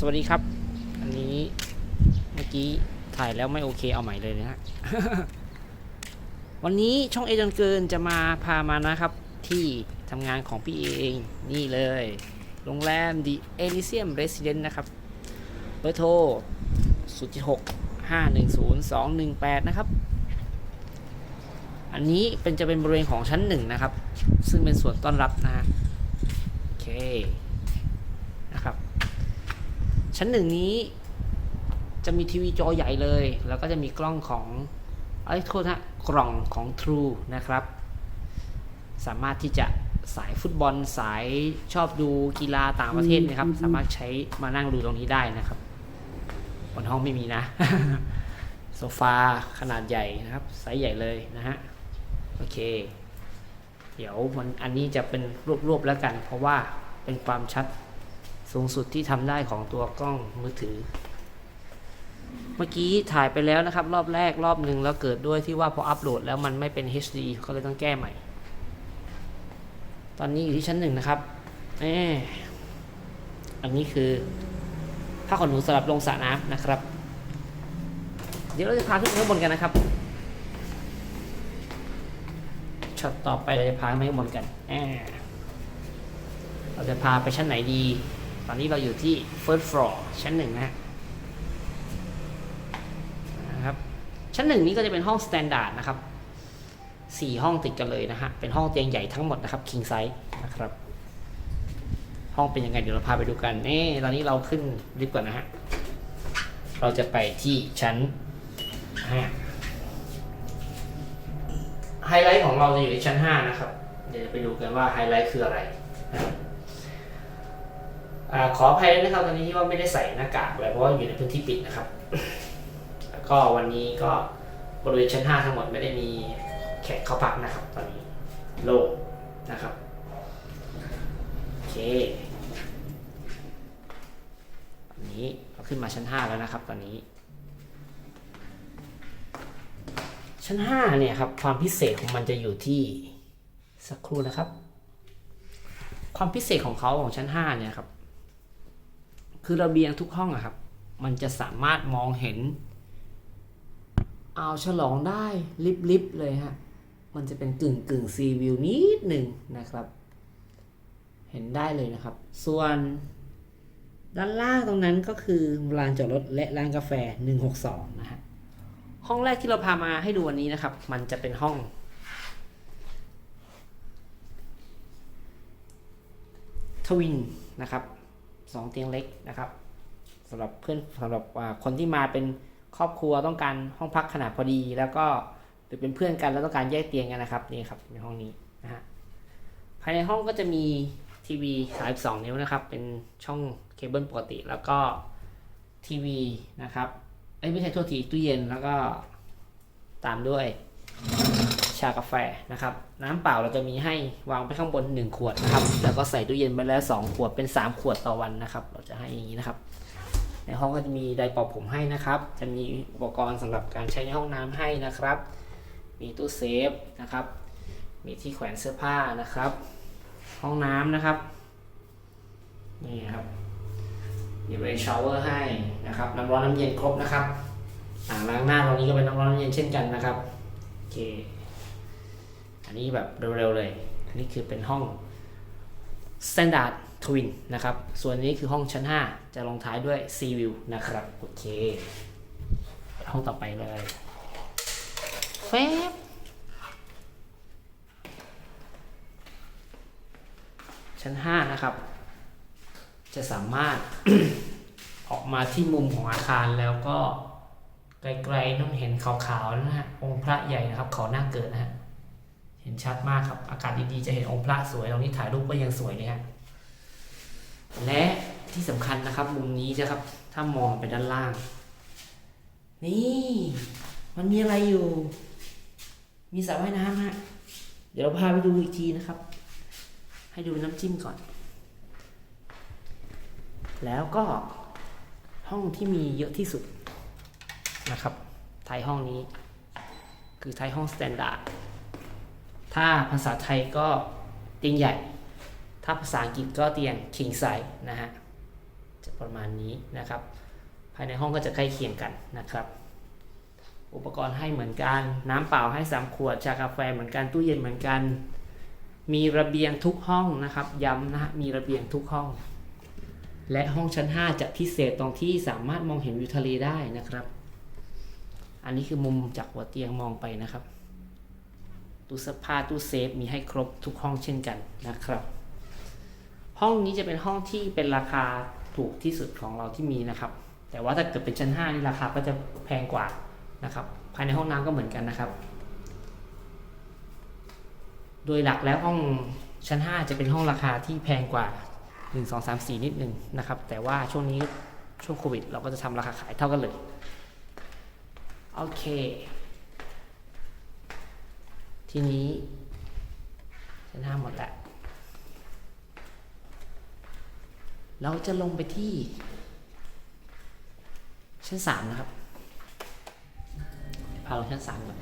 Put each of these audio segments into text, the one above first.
สวัสดีครับ อันนี้เมื่อกี้ถ่ายแล้วไม่โอเคเอาใหม่เลยนะฮะ วันนี้ช่องเอจนเกินจะมาพามานะครับ ที่ทำงานของพี่เองนี่เลย โรงแรม The Elysium Residence นะครับเบอร์โทร076 510 218นะครับ อันนี้เป็นจะเป็นบริเวณของชั้นหนึ่งนะครับ ซึ่งเป็นส่วนต้อนรับนะฮะโอเค ชั้นหนึ่งนี้จะมีทีวีจอใหญ่เลย แล้วก็จะมีกล้องของไอ้ยโทษนะกล่องของ True นะครับ สามารถที่จะสายฟุตบอลสายชอบดูกีฬาต่างประเทศนะครับ สามารถใช้มานั่งดูตรงนี้ได้นะครับบนห้องไม่มีนะ โซฟาขนาดใหญ่นะครับไซส์ใหญ่เลยนะฮะโอเค เดี๋ยวมันอันนี้จะเป็นรวบๆแล้วกัน เพราะว่าเป็นความชัด สูงสุดที่ทำได้ของตัวกล้องมือถือ เมื่อกี้ถ่ายไปแล้วนะครับ รอบแรกรอบหนึ่งแล้วเกิดด้วยที่ว่าพออัปโหลดแล้วมันไม่เป็น HD ก็เลยต้องแก้ใหม่ ตอนนี้อยู่ที่ชั้นหนึ่งนะครับเอออันนี้คือผ้าขนหนูสำหรับลงสระน้ำนะครับ เดี๋ยวเราจะพาขึ้นไปข้างบนกันนะครับช็อตต่อไปเราจะพาขึ้นไปข้างบนกันแอบเราจะพาไปชั้นไหนดี ตอนนี้เราอยู่ที่ first floor ชั้นหนึ่งนะนะครับ ชั้นหนึ่งนี้ก็จะเป็นห้อง standard นะครับสี่ห้องติดกันเลยนะฮะ เป็นห้องเตียงใหญ่ทั้งหมดนะครับ king size นะครับ ห้องเป็นยังไง เดี๋ยวเราพาไปดูกันเน่ตอนนี้เราขึ้นลิฟต์ก่อนนะฮะ เราจะไปที่ชั้นห้าไฮไลท์ของเราจะอยู่ที่ชั้นห้านะครับ เดี๋ยวจะไปดูกันว่าไฮไลท์คืออะไรนะครับ ขออภัยด้วยนะครับตอนนี้ที่ว่าไม่ได้ใส่หน้ากากเลยเพราะว่าอยู่ในพื้นที่ปิดนะครับก็วันนี้ก็บริเวณชั้น 5 ทั้งหมดไม่ได้มีแขกเข้าพักนะครับ ตอนนี้โล่งนะครับโอเคตอนนี้เราขึ้นมาชั้น 5 แล้วนะครับ ตอนนี้ ชั้น 5 เนี่ยครับ ความพิเศษของมันจะอยู่ที่สักครู่นะครับ ความพิเศษของเขาของชั้น 5 เนี่ยครับ คือระเบียงทุกห้องอะครับ มันจะสามารถมองเห็น เอาฉลองได้ลิบๆเลยฮะ มันจะเป็นกึ่งกึ่งซีวิวนิดหนึ่งนะครับ เห็นได้เลยนะครับ ส่วนด้านล่างตรงนั้นก็คือลานจอดรถและร้านกาแฟ 162 นะฮะ ห้องแรกที่เราพามาให้ดูวันนี้นะครับ มันจะเป็นห้อง ทวินนะครับ สองเตียงเล็กนะครับสำหรับเพื่อนสำหรับคนที่มาเป็นครอบครัวต้องการห้องพักขนาดพอดี แล้วก็หรือเป็นเพื่อนกันแล้วต้องการแยกเตียงกันนะครับนี่ครับในห้องนี้นะฮะภายในห้องก็จะมีทีวี 32 นิ้วนะครับ เป็นช่องเคเบิลปกติ แล้วก็ทีวีนะครับ เอ้ยไม่ใช่โทษทีตู้เย็นแล้วก็ตามด้วย ชากาแฟนะครับ น้ำเปล่าเราจะมีให้วางไปข้างบน 1 ขวดนะครับ แล้วก็ใส่ตู้เย็นไปแล้ว 2 ขวดเป็น 3 ขวดต่อวันนะครับ เราจะให้อย่างนี้นะครับ ในห้องก็จะมีไดร์เป่าผมให้นะครับ จะมีอุปกรณ์สำหรับการใช้ในห้องน้ำให้นะครับ มีตู้เซฟนะครับ มีที่แขวนเสื้อผ้านะครับ ห้องน้ำนะครับนี่ครับมีเรนชาวเวอร์ให้นะครับน้ำร้อนน้ำเย็นครบนะครับอ่างล้างหน้าตรงนี้ก็เป็นน้ำร้อนน้ำเย็นเช่นกันนะครับโอเค อันนี้แบบเร็วๆเลย อันนี้คือเป็นห้อง Standard Twin นะครับ ส่วนนี้คือห้องชั้น 5 จะลงท้ายด้วย Sea View นะครับ โอเค ห้องต่อไปเลยแฟบชั้น 5 นะครับ จะสามารถ ออกมาที่มุมของอาคารแล้วก็ไกลๆต้องเห็นขาวๆนะฮะองค์พระใหญ่นะครับ เขาหน้าเกิดนะฮะ เห็นชัดมากครับ อากาศดีๆจะเห็นองค์พระสวยตรงนี้ถ่ายรูปก็ยังสวยเลยฮะและที่สำคัญนะครับมุมนี้จะครับ ถ้ามองไปด้านล่าง นี่ มันมีอะไรอยู่ มีสระว่ายน้ำฮะเดี๋ยวเราพาไปดูอีกทีนะครับ ให้ดูน้ำจิ้มก่อน แล้วก็ห้องที่มีเยอะที่สุดนะครับท้ายห้องนี้ คือท้ายห้องสแตนดาร์ด ถ้าภาษาไทยก็เตียงใหญ่ ถ้าภาษาอังกฤษก็เตียง king size นะฮะ จะประมาณนี้นะครับ ภายในห้องก็จะใกล้เคียงกันนะครับ อุปกรณ์ให้เหมือนกัน น้ำเปล่าให้สามขวด ชากาแฟเหมือนกัน ตู้เย็นเหมือนกัน มีระเบียงทุกห้องนะครับ ย้ำนะฮะ มีระเบียงทุกห้อง และห้องชั้น 5 จะพิเศษตรงที่สามารถมองเห็นวิวทะเลได้นะครับ อันนี้คือมุมจากหัวเตียงมองไปนะครับ ตู้เสื้อผ้าตู้เซฟมีให้ครบทุกห้องเช่นกันนะครับ ห้องนี้จะเป็นห้องที่เป็นราคาถูกที่สุดของเราที่มีนะครับ แต่ว่าถ้าเกิดเป็นชั้น 5 นี่ราคาก็จะแพงกว่านะครับ ภายในห้องน้ำก็เหมือนกันนะครับ โดยหลักแล้วห้องชั้น 5 จะเป็นห้องราคาที่แพงกว่า 1 2 3 4 นิดนึงนะครับ แต่ว่าช่วงนี้ช่วงโควิด เราก็จะทำราคาขายเท่ากันเลย โอเค ทีนี้ชั้น5หมดแล้ว เราจะลงไปที่ ชั้น3นะครับ พาลงชั้น3ก่อน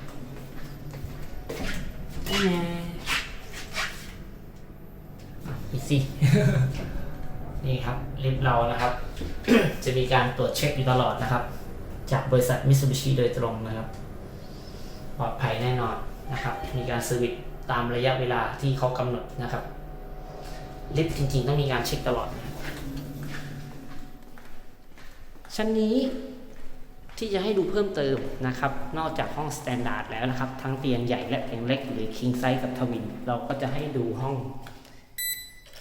นี่ไงปิดสิ นี่ครับลิฟต์เรานะครับ จะมีการตรวจเช็คอยู่ตลอดนะครับ จากบริษัทมิ t ซูบิชิโดยตรงนะครับ ปลอดภัยแน่นอน นะครับมีการเซอร์วิสตามระยะเวลาที่เขากำหนดนะครับลิฟต์จริงๆ ต้องมีการเช็คตลอด ชั้นนี้ที่จะให้ดูเพิ่มเติมนะครับ นอกจากห้องสแตนดาร์ดแล้วนะครับ ทั้งเตียงใหญ่และเตียงเล็กหรือ king size กับทวิน เราก็จะให้ดูห้อง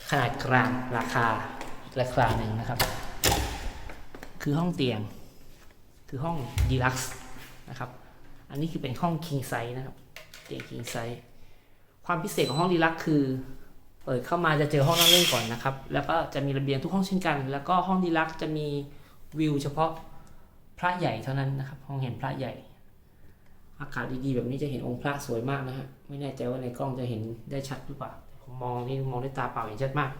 ขนาดกลางราคาราคาหนึ่งนะครับ คือห้องเตียง คือห้องดีลักซ์นะครับ อันนี้คือเป็นห้อง king size นะครับ เตียง king size ความพิเศษของห้องดีลักคือ เปิดเข้ามาจะเจอห้องนั่งเล่นก่อนนะครับ แล้วก็จะมีระเบียงทุกห้องเช่นกัน แล้วก็ห้องดีลักจะมีวิวเฉพาะพระใหญ่เท่านั้นนะครับ ห้องเห็นพระใหญ่ อากาศดีๆแบบนี้จะเห็นองค์พระสวยมากนะฮะ ไม่แน่ใจว่าในกล้องจะเห็นได้ชัดหรือเปล่า ผมมองนี่มองด้วยตาเปล่าเห็นชัดมาก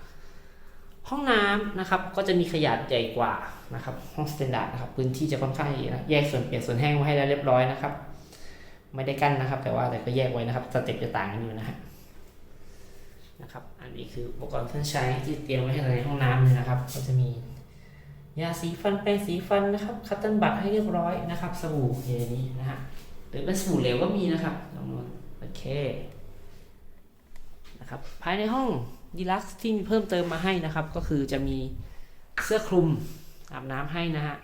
ห้องน้ำนะครับ ก็จะมีขนาดใหญ่กว่านะครับ ห้องสแตนดาร์ดนะครับ พื้นที่จะค่อนข้างใหญ่นะ แยกส่วนเปียกส่วนแห้งไว้ให้แล้วเรียบร้อยนะครับ ไม่ได้กั้นนะครับ แต่ว่าแต่ก็แยกไว้นะครับสเต็ปจะต่างกันอยู่นะฮะนะครับอันนี้คืออุปกรณ์เครื่องใช้ที่เตรียมไว้ให้ในห้องน้ำเลยนะครับ ก็จะมียาสีฟันแปรงสีฟันนะครับคัตเติ้ลบัตให้เรียบร้อยนะครับ สบู่อย่างนี้นะฮะหรือเป็นสบู่เหลวก็มีนะครับลองดูโอเคนะครับภายในห้องดีลักซ์ที่มีเพิ่มเติมมาให้นะครับ ก็คือจะมีเสื้อคลุมอาบน้ำให้นะฮะ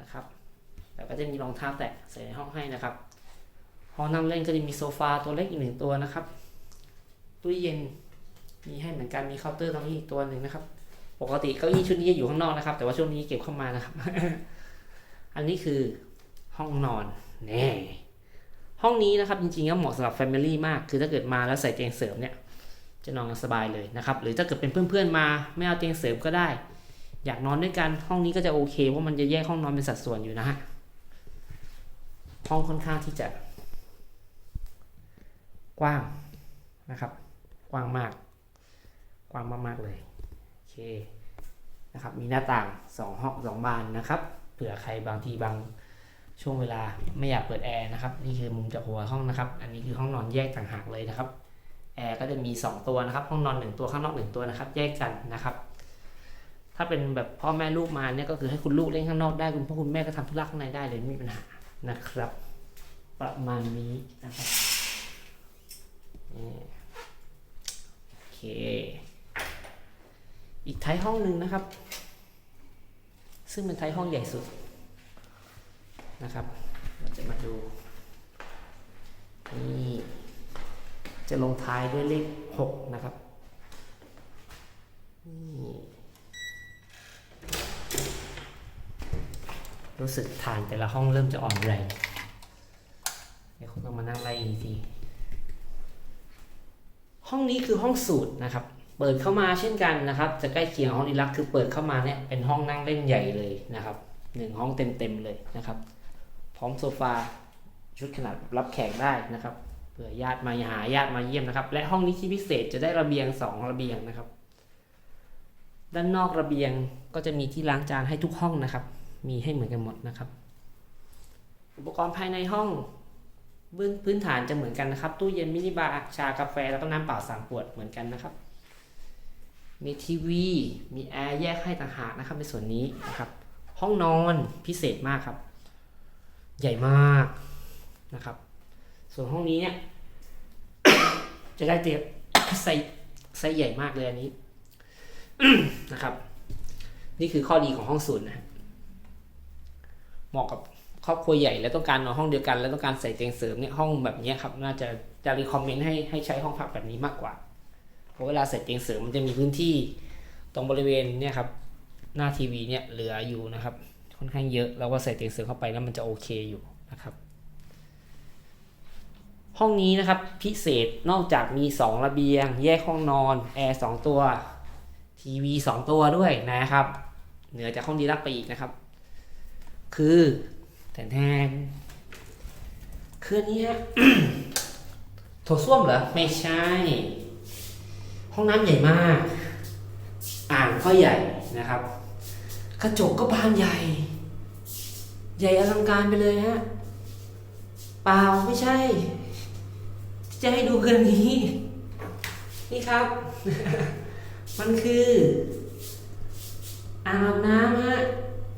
นะครับ แล้วก็จะมีรองเท้าแตะใส่ในห้องให้นะครับห้องนั่งเล่นก็จะมีโซฟาตัวเล็กอีกหนึ่งตัวนะครับตู้เย็นมีให้เหมือนกันมีเคาน์เตอร์ตรงนี้อีกตัวหนึ่งนะครับ ปกติเก้าอี้ชุดนี้จะอยู่ข้างนอกนะครับ แต่ว่าช่วงนี้เก็บเข้ามานะครับ อันนี้คือห้องนอนแน่ห้องนี้นะครับจริงๆก็เหมาะสำหรับ Family มาก คือถ้าเกิดมาแล้วใส่เตียงเสริมเนี่ยจะนอนกันสบายเลยนะครับ หรือถ้าเกิดเป็นเพื่อนๆมาไม่เอาเตียงเสริมก็ได้ อยากนอนด้วยกันห้องนี้ก็จะโอเคเพราะมันจะแยกห้องนอนเป็นสัดส่วนอยู่นะฮะ ห้องค่อนข้างที่จะ กว้างนะครับ กว้างมาก กว้างมากๆเลยโอเคนะครับมีหน้าต่าง2ห้อง2บานนะครับเผื่อใครบางทีบางช่วงเวลาไม่อยากเปิดแอร์นะครับ นี่คือมุมจากหัวห้องนะครับ อันนี้คือห้องนอนแยกต่างหากเลยนะครับแอร์ก็จะมี 2 ตัวนะครับ ห้องนอน 1 ตัวข้างนอก 1 ตัวนะครับ แยกกันนะครับ ถ้าเป็นแบบพ่อแม่ลูกมาเนี่ยก็คือให้คุณลูกเล่นข้างนอกได้คุณพ่อคุณแม่ก็ทำธุระข้างในได้เลยไม่มีปัญหานะครับ ประมาณนี้นะครับโอเค อีกท้ายห้องหนึ่งนะครับ ซึ่งเป็นท้ายห้องใหญ่สุดนะครับ เราจะมาดูนี่จะลงท้ายด้วยเลขหกนะครับนี่รู้สึกฐานแต่ละห้องเริ่มจะอ่อนแรง องมานั่งไล่อีกทีห้องนี้คือห้องสูตรนะครับ เปิดเข้ามาเช่นกันนะครับ จะใกล้เคียงห้องดีลักคือเปิดเข้ามาเนี่ยเป็นห้องนั่งเล่นใหญ่เลยนะครับหนึ่งห้องเต็มๆเลยนะครับ พร้อมโซฟาชุดขนาดรับแขกได้นะครับเผื่อญาติมาหาญาติมาเยี่ยมนะครับ และห้องนี้ที่พิเศษจะได้ระเบียงสองระเบียงนะครับ ด้านนอกระเบียงก็จะมีที่ล้างจานให้ทุกห้องนะครับ มีให้เหมือนกันหมดนะครับ อุปกรณ์ภายในห้อง พื้นพื้นฐานจะเหมือนกันนะครับ ตู้เย็นมินิบาร์ชากาแฟแล้วก็น้ำเปล่าสามขวดเหมือนกันนะครับ มีทีวีมีแอร์แยกให้ต่างหากนะครับในส่วนนี้นะครับ ห้องนอนพิเศษมากครับ ใหญ่มากนะครับ ส่วนห้องนี้เนี่ยจะได้เตียงไซไซใหญ่มากเลยอันนี้นะครับ นี่คือข้อดีของห้องศูนย์นะเหมาะกับ ครอบครัวใหญ่แล้วต้องการนอนห้องเดียวกัน แล้วต้องการใส่เตียงเสริมเนี่ยห้องแบบนี้ครับน่าจะจะรีคอมเมนต์ให้ให้ใช้ห้องพักแบบนี้มากกว่าเพราะเวลาใส่เตียงเสริมมันจะมีพื้นที่ตรงบริเวณเนี่ยครับหน้าทีวีเนี่ยเหลืออยู่นะครับ ค่อนข้างเยอะเราก็ใส่เตียงเสริมเข้าไปแล้วมันจะโอเคอยู่นะครับห้องนี้นะครับพิเศษนอกจากมี 2 ระเบียง แยกห้องนอนแอร์2ตัวทีวี2ตัวด้วยนะครับ เหนือจากห้องดีลักไปอีกนะครับ คือ แทนแทนคืออนนี้ฮะโถส้วมเหรอ ไม่ใช่ ห้องน้ำใหญ่มาก อ่างก็ใหญ่นะครับ กระจกก็บานใหญ่ ใหญ่อลังการไปเลยฮะเปล่าไม่ใช่ จะให้ดูกันนี้ นี่ครับ มันคือ อ่างอาบน้ำฮะ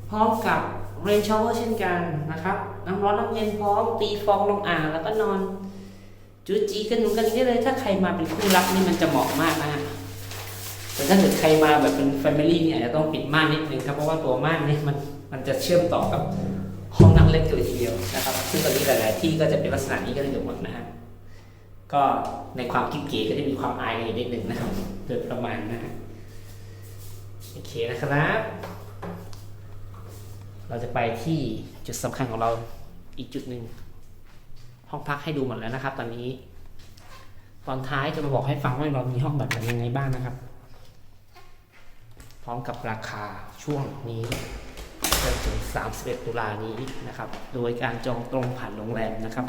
พร้อมกับ เรนชอเวอร์เช่นกันนะครับน้ำร้อนน้ำเย็นพร้อมตีฟองลงอ่างแล้วก็นอนจูจีกันหนุนกันอย่างนี้เลยถ้าใครมาเป็นคู่รักนี่มันจะเหมาะมากนะฮะแต่ถ้าเกิดใครมาแบบเป็นแฟมิลี่เนี่ยอาจจะต้องปิดม่านนิดนึงครับเพราะว่าตัวม่านเนี่ยมันมันจะเชื่อมต่อกับห้องนั่งเล็กเลยทีเดียวนะครับ ซึ่งตอนนี้หลาย ๆ ที่ก็จะเป็นลักษณะนี้กันเกือบหมดนะฮะก็ในความกิ๊บเก๋ก็จะมีความอายกันอยู่นิดนึงนะครับโดยประมาณนะฮะโอเคนะครับ เราจะไปที่จุดสำคัญของเราอีกจุดหนึ่งห้องพักให้ดูหมดแล้วนะครับ ตอนนี้ ตอนท้ายจะมาบอกให้ฟังว่าเรามีห้องแบบไหนยังไงบ้างนะครับ พร้อมกับราคาช่วงนี้จนถึง 31 ตุลานี้นะครับ โดยการจองตรงผ่านโรงแรมนะครับ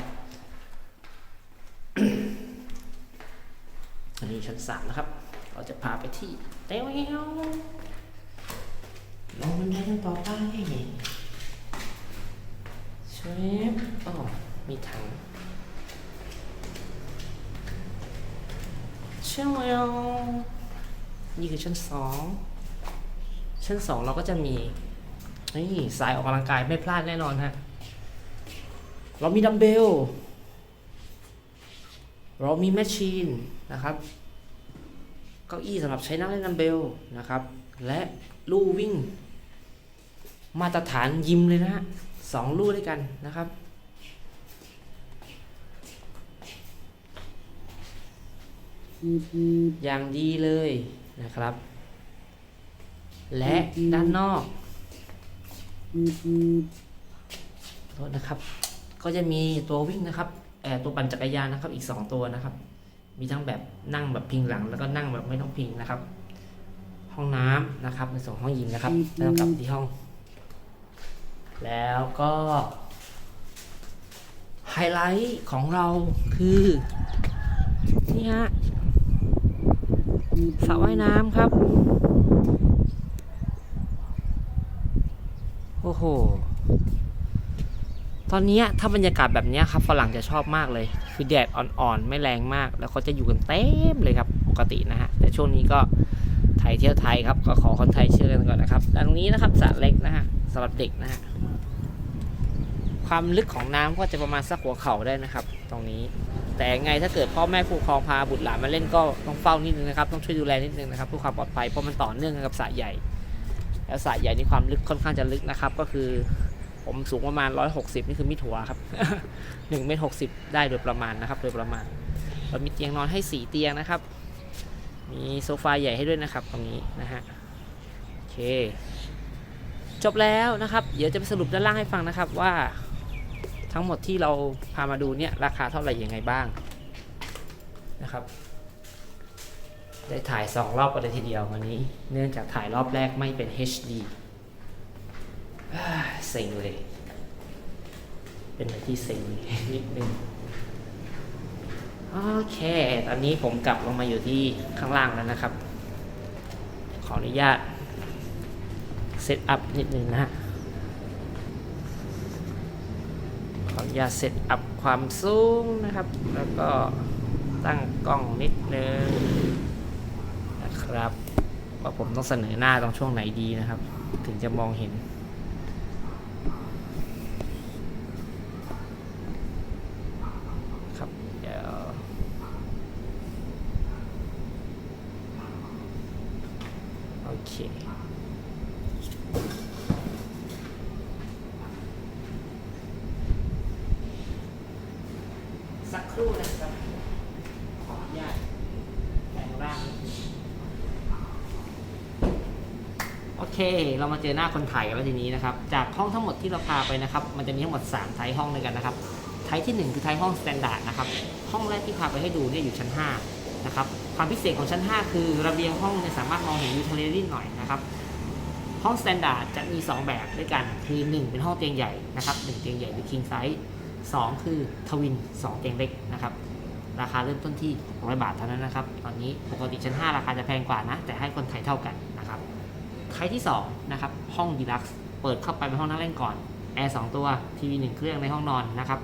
อันนี้ชั้น 3 นะครับ เราจะพาไปที่เต้ว ลงบันไดกันต่อไปชวบอ๋อมีถังเชื่อมวนี่คือชั้นสองชั้นสองเราก็จะมีนี่สายออกกำลังกายไม่พลาดแน่นอนฮะ เรามีดัมเบล เรามีแมชชีนนะครับ เก้าอี้สำหรับใช้นั่งเล่นดัมเบลนะครับ และลู่วิ่ง มาตรฐานยิมเลยนะฮะสองลู่ด้วยกันนะครับ อย่างดีเลยนะครับ และด้านนอกโทษนะครับ ก็จะมีตัววิ่งนะครับแอตัวปั่นจักรยานนะครับ อีก 2 ตัวนะครับ มีทั้งแบบนั่งแบบพิงหลัง แล้วก็นั่งแบบไม่ต้องพิงนะครับ ห้องน้ำนะครับในส่วนของห้องยิมนะครับแล้วกลับที่ห้อง แล้วก็ไฮไลท์ของเราคือ นี่ฮะสระว่ายน้ำครับ โอ้โห ตอนนี้ถ้าบรรยากาศแบบนี้ครับฝรั่งจะชอบมากเลย คือแดดอ่อนๆ ไม่แรงมาก แล้วเขาจะอยู่กันเต็มเลยครับ ปกตินะฮะ แต่ช่วงนี้ก็ไทยเที่ยวไทยครับ ก็ขอคนไทยเชื่อกันก่อนนะครับ ดังนี้นะครับสระเล็กนะฮะสำหรับเด็กนะฮะ ความลึกของน้ำก็จะประมาณสักหัวเข่าได้นะครับ ตรงนี้ แต่ไงถ้าเกิดพ่อแม่ผู้ปกครองพาบุตรหลานมาเล่นก็ต้องเฝ้านิดนึงนะครับต้องช่วยดูแลนิดนึงนะครับเพื่อความปลอดภัยเพราะมันต่อเนื่องกันกับสระใหญ่ แล้วสระใหญ่นี่ความลึกค่อนข้างจะลึกนะครับ ก็คือ ผมสูงประมาณ 160 นี่คือมิดหัวครับ1เมตร60 ได้โดยประมาณนะครับ โดยประมาณเรามีเตียงนอนให้ 4 เตียงนะครับ มีโซฟาใหญ่ให้ด้วยนะครับ ตรงนี้นะฮะโอเคจบแล้วนะครับ เดี๋ยวจะไปสรุปด้านล่างให้ฟังนะครับว่า ทั้งหมดที่เราพามาดูเนี่ยราคาเท่าไหร่ยังไงบ้างนะครับ ได้ถ่าย 2 รอบกันเลยทีเดียววันนี้ เนื่องจากถ่ายรอบแรกไม่เป็น HD เซ็งเลย เป็นอะไรที่เซ็งนิดนึงโอเค ตอนนี้ผมกลับลงมาอยู่ที่ข้างล่างแล้วนะครับ ขออนุญาตเซตอัพนิดนึงนะฮะ ขออ นุญาตเซตอัพความสูงนะครับ แล้วก็ตั้งกล้องนิดนึงนะครับ ว่าผมต้องเสนอหน้าตรงช่วงไหนดีนะครับ ถึงจะมองเห็นครับเดี๋ยวโอเค สักครู่นะครับ ขออนุญาตแปลงร่างนิดนึงโอ เค เรามาเจอหน้าคนถ่ายกันแล้วทีนี้นะครับ จากห้องทั้งหมดที่เราพาไปนะครับ มันจะมีทั้งหมด3ไทยห้องด้วยกันนะครับ ไทยทีหนึ่1 คือไทยห้องสแตนดาร์ดนะครับ ห้องแรกที่พาไปให้ดูเนี่ยอยู่ชั้น 5 นะครับ ความพิเศษของชั้น 5 คือระเบียงห้องเนี่ยสามารถมองเห็นวิวทะเลนิดหน่อยนะครับ ห้องสแตนดาร์ดจะมี 2 แบบด้วยกัน คือ 1 เป็นห้องเตียงใหญ่นะครับ1เตียงใหญ่หรือ king size 2คือทวิน 2 เตียงเล็กนะครับราคาเริ่มต้นที่600บาทเท่านั้นนะครับ ตอนนี้ปกติชั้น 5 ราคาจะแพงกว่านะ แต่ให้คนไทยเท่ากัน ครับไทยที่2นะครับห้องดีลักซ์เปิดเข้าไปเป็นห้องนั่งเล่นก่อนแอร์2ตัวทีวี1เครื่องในห้องนอนนะครับ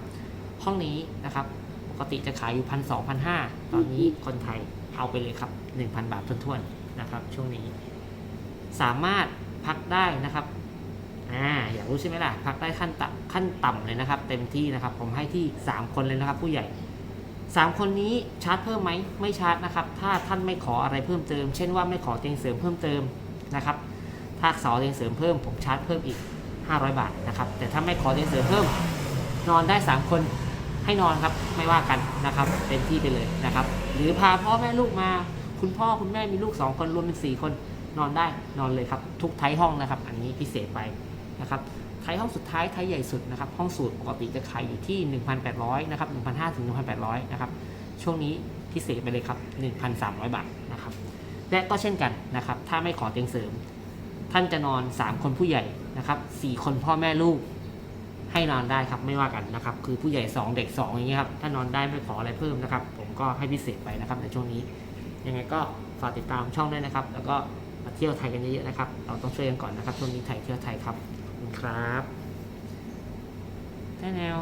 ห้องนี้นะครับปกติจะขายอยู่พันสองพันห้าตอนนี้คนไทยเอาไปเลยครับ 1,000 บาททวนๆนะครับ ช่วงนี้ สามารถพักได้นะครับอ่าอยากรู้ใช่ไหมล่ะ พักได้ขั้นต่ำขั้นต่ำเลยนะครับ เต็มที่นะครับ ผมให้ที่ 3 คนเลยนะครับ ผู้ใหญ่ 3 คนนี้ชาร์จเพิ่มไหมไม่ชาร์จนะครับ ถ้าท่านไม่ขออะไรเพิ่มเติม เช่นว่าไม่ขอเตียงเสริมเพิ่มเติมนะครับ ถ้าขอเตียงเสริมเพิ่มผมชาร์จเพิ่มอีก 500 บาทนะครับ แต่ถ้าไม่ขอเตียงเสริมเพิ่ม นอนได้ 3 คนให้นอนครับไม่ว่ากันนะครับเต็มที่ไปเลยนะครับ หรือพาพ่อแม่ลูกมา คุณพ่อคุณแม่มีลูก 2 คนรวมเป็น 4 คนนอนได้นอนเลยครับ ทุกไทยห้องนะครับ อันนี้พิเศษไปนะครับไทยห้องสุดท้ายไทยใหญ่สุดนะครับ ห้องสูตรปกติจะขายอยู่ที่ 1,800นะครับ1,500ถึง1,800นะครับช่วงนี้พิเศษไปเลยครับ 1,300 บาทนะครับและก็เช่นกันนะครับ ถ้าไม่ขอเตียงเสริม ท่านจะนอน 3 คนผู้ใหญ่นะครับ4คนพ่อแม่ลูกให้นอนได้ครับไม่ว่ากันนะครับ คือผู้ใหญ่ 2 เด็ก 2 อย่างเงี้ยครับ ถ้านอนได้ไม่ขออะไรเพิ่มนะครับ ผมก็ให้พิเศษไปนะครับในช่วงนี้ ยังไงก็ฝากติดตามช่องด้วยนะครับ แล้วก็มาเที่ยวไทยกันเยอะๆนะครับ เราต้องช่วยกันก่อนนะครับช่วงนี้ไทยเที่ยวไทยครับขอบคุณครับแนว